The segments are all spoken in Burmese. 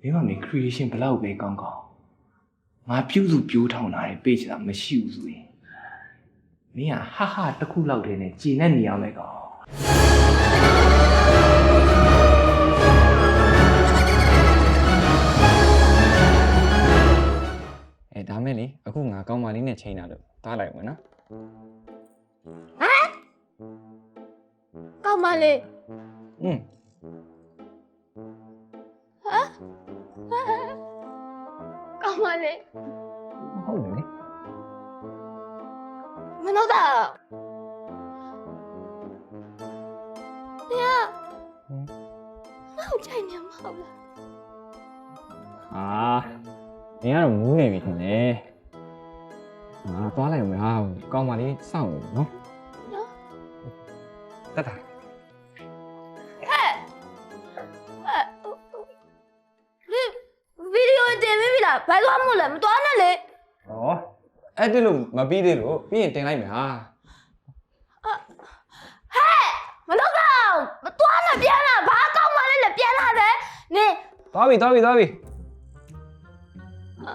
မင်းမမင်း creation ဘလောက်ပဲကောင်းကောင်းငါပြုစုပြိုးထောင်လာတဲ့ page တာမရှိဘူးဆိုရင်မင်းကဟာဟာတစ်ခုလောက်တည်းနဲ့ကျင်တဲ့နေရာမဲ့ကောင်အဲဒါမဲ့လေအခုငါကောင်းမလေးနဲ့ချိန်တာလို့တားလိုက်ဝင်နော်ကောက်မလေးอืม ကောက်မလေးဟုတ်တယ်လေမနှုတ်တာညငါ့ကိုကြိုက်နေမှာဟုတ်လားအာနင်ကတော့မူးနေပြီထင်တယ်ငါသွားလိုက်ဝင်ဟာကောင်းမလေးစောင့်နေနော်နော်တက်တာ ဘယ်သွားမို့လဲမသွားနဲ့လေဩအဲ့ဒီလို့မပြီးသေးလို့ပြီးရင်တင်လိုက်မယ်ဟာဟဲ့မနှုတ်တာမသွားနဲ့ပြန်လာဘာကောက်မလေးလဲပြန်လာတယ်နင်သွားပြီသွားပြီသွားပြီငါ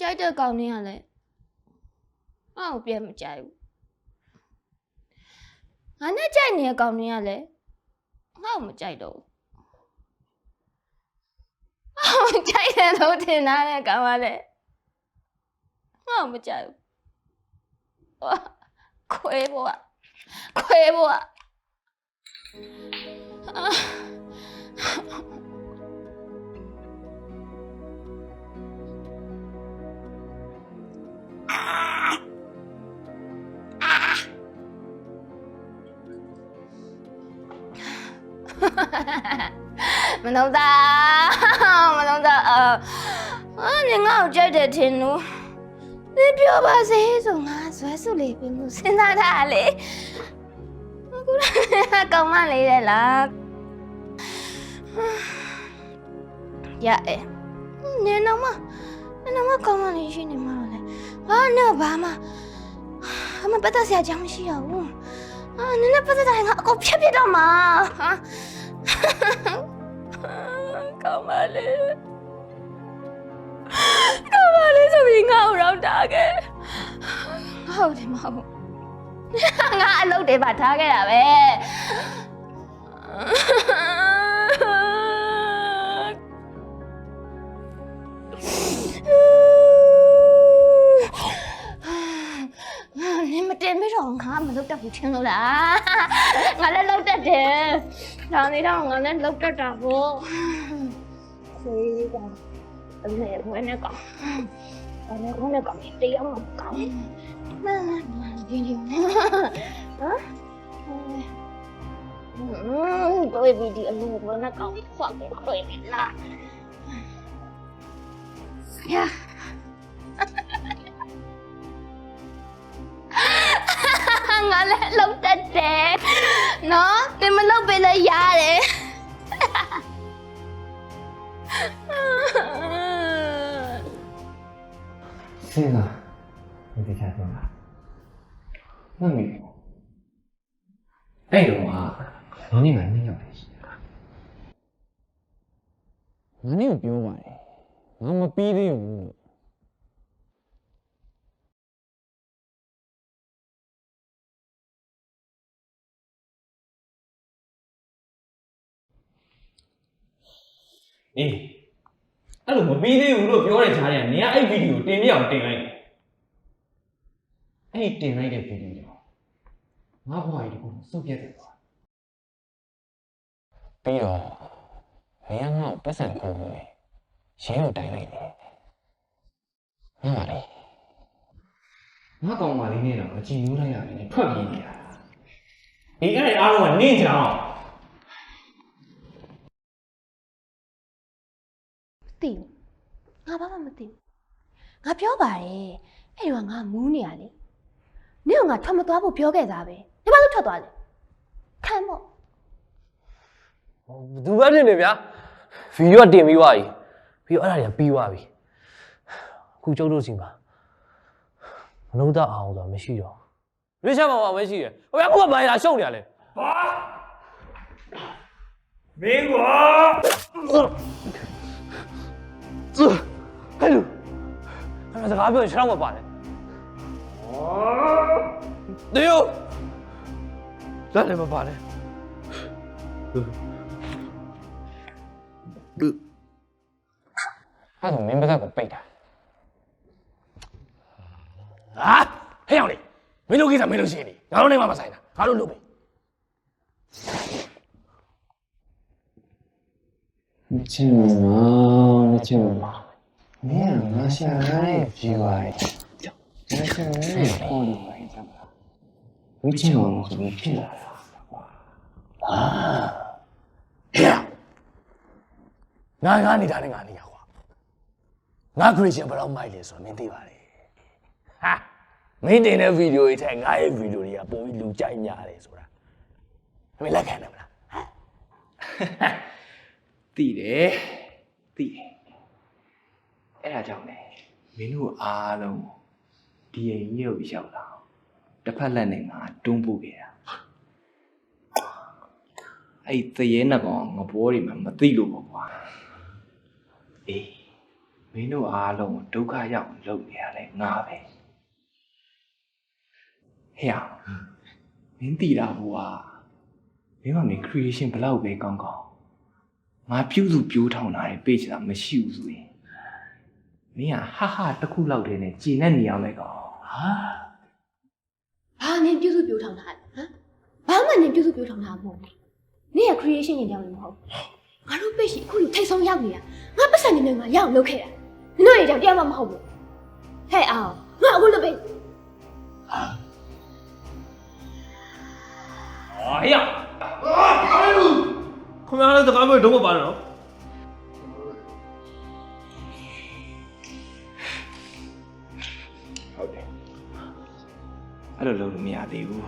ကြိုက်တဲ့ကောင်လေးကလည်းငါ့ကိုပြန်မကြိုက်ဘူးငါနဲ့ကြိုက်နေတဲ့ကောင်လေးကလည်းငါ့ကိုမကြိုက်တော့ဘူးငါ့ကိုကြိုက်တယ်လို့ထင်တာတဲ့ကောင်ကလည်းငါ့ကို မကြိုက်ဘူးဟိုခွဲဘောကခွဲဘောကအာမနှုတ်တာမနှုတ်တာအာအာနင်ငါ့ကိုကြိုက်တယ်ထင်လို့နင်ပြောပါစေဆိုငါဇွဲစုလေးပြင်မှုစဉ်းစားထားလေအခုလည်းကောင်းမလေးတဲ့လားရအဲနင်တော့မနင်တော့မကောင်းမလေးရှိနေမှာလေဘာနဲ့ဘာမှအမပတ်သက်စရာအကြောင်းမရှိတော့ဘူးအာနင်နဲ့ပတ်သက်တာငါအကုန်ဖြတ်ပြစ်တော့မှာဟာ ကောင်းပါလေကောင်းပါလေဆိုပြီးငါ့ကိုတော့တာခဲ့ဟုတ်တယ်မဟုတ်ငါအလုပ်တွေပါထားခဲ့တာပဲနင်မတင်ပြီးတော့ငါမလုပ်တတ်ဘူးထင်လို့လားငါလည်းလုပ်တတ်တယ် ဒါနေတော့ငါလည်းလောက်တတ်တာပေါ့ခွေးကအမေဘယ်နဲ့ကောင်အမေဘယ်နဲ့ကောင်တရားမကောင်မမဒီဒီဟမ်တော့ဗီဒီအလုံးဘယ်နဲ့ကောင်ဖွားခွေးလာယာငါလည်းလောက်တတ်တယ်နော်တင်မလောက် ပဲလည်းရတယ်စဉ်းစားဒီချာတော့လားမမင်းအဲ့တော့ဟာနင်းကနင်းရောက်တယ်ရှိတယ်ငါနဲ့ကိုပြောပါတယ်ငါမ အေးအဲ့လိုမပြီးသေးဘူးလို့ပြောတဲ့ကြားထဲကနေကအဲ့ဗီဒီယိုတင်ပြအောင်တင်လိုက်အဲ့ဒီတင်လိုက်တဲ့ဗီဒီယိုကြောင့်ငါဘဝကြီးတခုစုပ်ပြတ်တယ်ကွာပြီးတော့မင်းကငါ့ကိုပတ်စံကုန်လို့လေရင်းကိုတိုင်လိုက်တယ်မှန်ပါလေငါကောင်မလေးနဲ့တော့အချိန်ယူလိုက်ရတယ်နဲ့ထွက်ပြေးနေတာဒီအဲ့ဒီအားလုံးကနင့်ကြအောင် သိဘူး ငါဘာမှမသိဘူးငါပြောပါတယ်အဲ့တော့ငါမူးနေရလေနင့်ကငါထွက်မသွားဖို့ပြောခဲ့တာပဲနေဘာလို့ထွက်သွားလဲခံပေါ့ဟိုဘယ်သူပဲဖြစ်နေဗျာဗီဒီယိုကတင်ပြီးသွားပြီပြီးတော့အဲ့ဒါတွေကပြီးသွားပြီအခုကျုပ်တို့စီမှာမနှုတ်တအောင်ဆိုတာမရှိတော့ရွေးချယ်မှာပါမရှိရဟိုကအခုကဘာလာရှုံနေရလဲမင်းကွာ ပြောရင်ခြေထောက်မပါနဲ့တေယိုလက်လည်းမပါနဲ့အဲ့ဒါမင်းပါးစပ်ကိုပိတ်တာဟာဟဲ့အောင်လေမင်းတို့ကိစ္စမင်းတို့ရှင်းနေငါတို့နဲ့မှမဆိုင်တာငါတို့လုပ်ပြီမချင်ဘူးမမချင်ဘူး မင်းကငါရှာရတဲ့ဖြေပါရဲ့ငါရှာရတဲ့ခေါ်နေပါရဲ့ကြမ်းလားမချင်ဘူးဆိုပြီးဖြစ်လာတာဟဲ့ငါငါနေတာနဲ့ငါနေရကွာငါခရစ်ယာန်ဘယ်တော့မိုက်လဲဆိုတော့မင်းသိပါတယ်ဟာမင်းတင်တဲ့ဗီဒီယိုတွေထက်ငါရဲ့ဗီဒီယိုတွေကပုံပြီးလူကြိုက်များတယ်ဆိုတာမင်းလက်ခံတယ်မလားသိတယ်သိတယ် အဲ့ဒါကြောင့်လေမင်းတို့အားလုံးဒီအိမ်ကြီးကိုရောက်လာအောင်တစ်ဖက်လက်နဲ့ငါတွန်းပို့ခဲ့တာအဲ့ဒီသရဲနှစ်ကောင်ငဘောတွေမှမသိလို့ပေါ့ကွာအေးမင်းတို့အားလုံးကိုဒုက္ခရောက်အောင်လုပ်နေရလဲငါပဲဟဲ့အောင်မင်းသိတာဘွာမင်းကမင်း creation ဘယ်လောက်ပဲကောင်းကောင်းငါပြုစုပြိုးထောင်တာတဲ့ page တာမရှိဘူးဆိုရင် မင်းကဟာဟာတစ်ခုလောက်တည်းနဲ့ကြည်နဲ့နေအောင်လေကောင်ဟာဘာနင်ပြုစုပြောထောင်တာလဲဟမ်ဘာမှနင်ပြုစုပြောထောင်တာမဟုတ်ဘူးနင်က creation နေတယ်မဟုတ်ဘူးငါတို့ page အခုလိုထိတ်ဆုံးရောက်နေတာငါပတ်စံနေနေမှာရအောင်လုပ်ခဲ့တာနင်တို့တွေကြောင့်တရားမှမဟုတ်ဘူးဟဲ့အောင်ငါအခုလုပ်ပေးအာဟေ့ခင်ဗျားလည်းစကားပြောတော့မပါနဲ့နော်ဟုတ် လိုလုပ်လို့မရသေးဘူး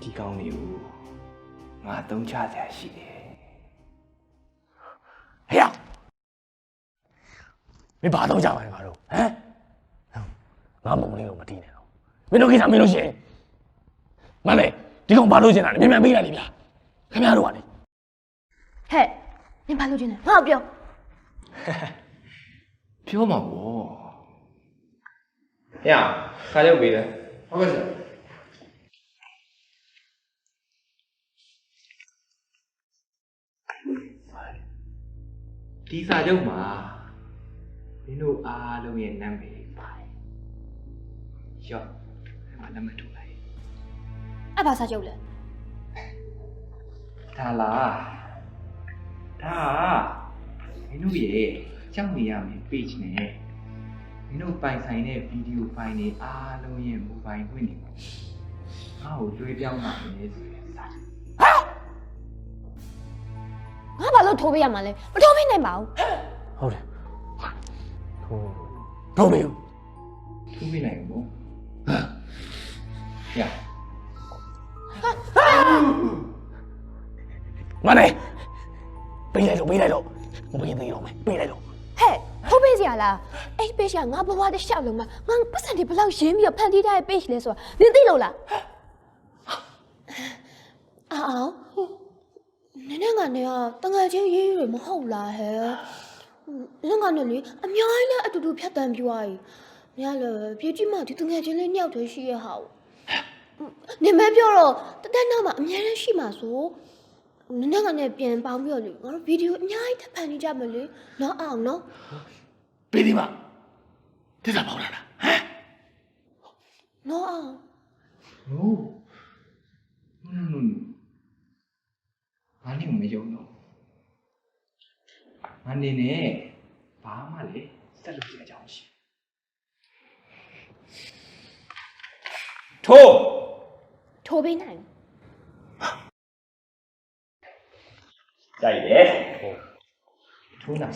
ဒီကောင်းလေးကိုငါအသုံးချစရာရှိတယ်ဟဲ့မင်းဘာတော့ကြပါလဲငါတို့ဟမ်ငါမုံလေးကိုမတီးနဲ့တော့မင်းတို့ကိစ္စမင်းတို့ရှင်းမလေးဒီကောင်ဘာလို့ရှင်းတာလဲမြန်မြန်ပေးလိုက်လေဗျာခင်ဗျားတို့ကလေဟဲ့နင်ဘာလုပ်ချင်လဲငါ့ကိုပြောပြောမှာပေါ့ဟဲ့ခါရုပ်ပေးတယ် ဟုတ်ကဲ့ဆရာဒီစာချုပ်မှာမင်းတို့အားလုံးရဲ့နာမည်ပါတယ်ရော့အဲ့မှာလက်မှတ်ထိုးလိုက်အဲ့ဘာစားကြုပ်လဲဒါလားဒါမင်းတို့ရဲ့ကြောက်နေရမယ် page နဲ့ မင်းတို့ပိုင်ဆိုင်တဲ့ဗီဒီယိုဖိုင်တွေအားလုံးရဲ့ mobile ဝင်နေပေါ့ငါ့ကိုတွေးပြောင်းလာမယ်ဆိုရင်စာချုပ်ငါဘာလို့ထိုးပေးရမှာလဲမထိုးပေးနိုင်ပါဘူးဟုတ်တယ်ထုံးထုံးပြီထိုးပြနိုင်ဘူးရမလေးပေးလိုက်တော့ပေးလိုက်တော့မပေးသေးတော့မယ်ပေးလိုက်တော့ ဟဲ့ထိုးပေးစရာလားအဲ့ page ကငါဘဝတစ်လျှောက်လုံးမှာငါပတ်စံတွေဘယ်လောက်ရင်းပြီးတော့ဖန်တီးထားတဲ့ page လဲဆိုတာနင်သိလို့လားအော်နင်နဲ့ကနေကတငယ်ချင်းရေးရမဟုတ်လားဟဲ့နင်ကနေလေအများကြီးနဲ့အတူတူဖြတ်တန်းပြသွားပြီမရလေပြေးကြည့်မှဒီတငယ်ချင်းလေးညောက်သေးရှိရဟာနင်မပြောတော့တသက်နောက်မှာအများကြီးရှိမှာဆို နင်နဲ့ကနေပြန်ပေါင်းပြီးတော့လေငါတို့ဗီဒီယိုအများကြီးထပ်ဖန်တီးကြမယ်လေနော်အောင်နော်ပေးဒီမှာတိကျပေါက်လာတာဟမ်နော်အောင် no no no no ငါနဲ့မယုံတော့ငါနေနဲ့ဘာမှလေစက်လို့ပြကြအောင်ရှိထိုးထိုးပေးနိုင် 大です。どうなの。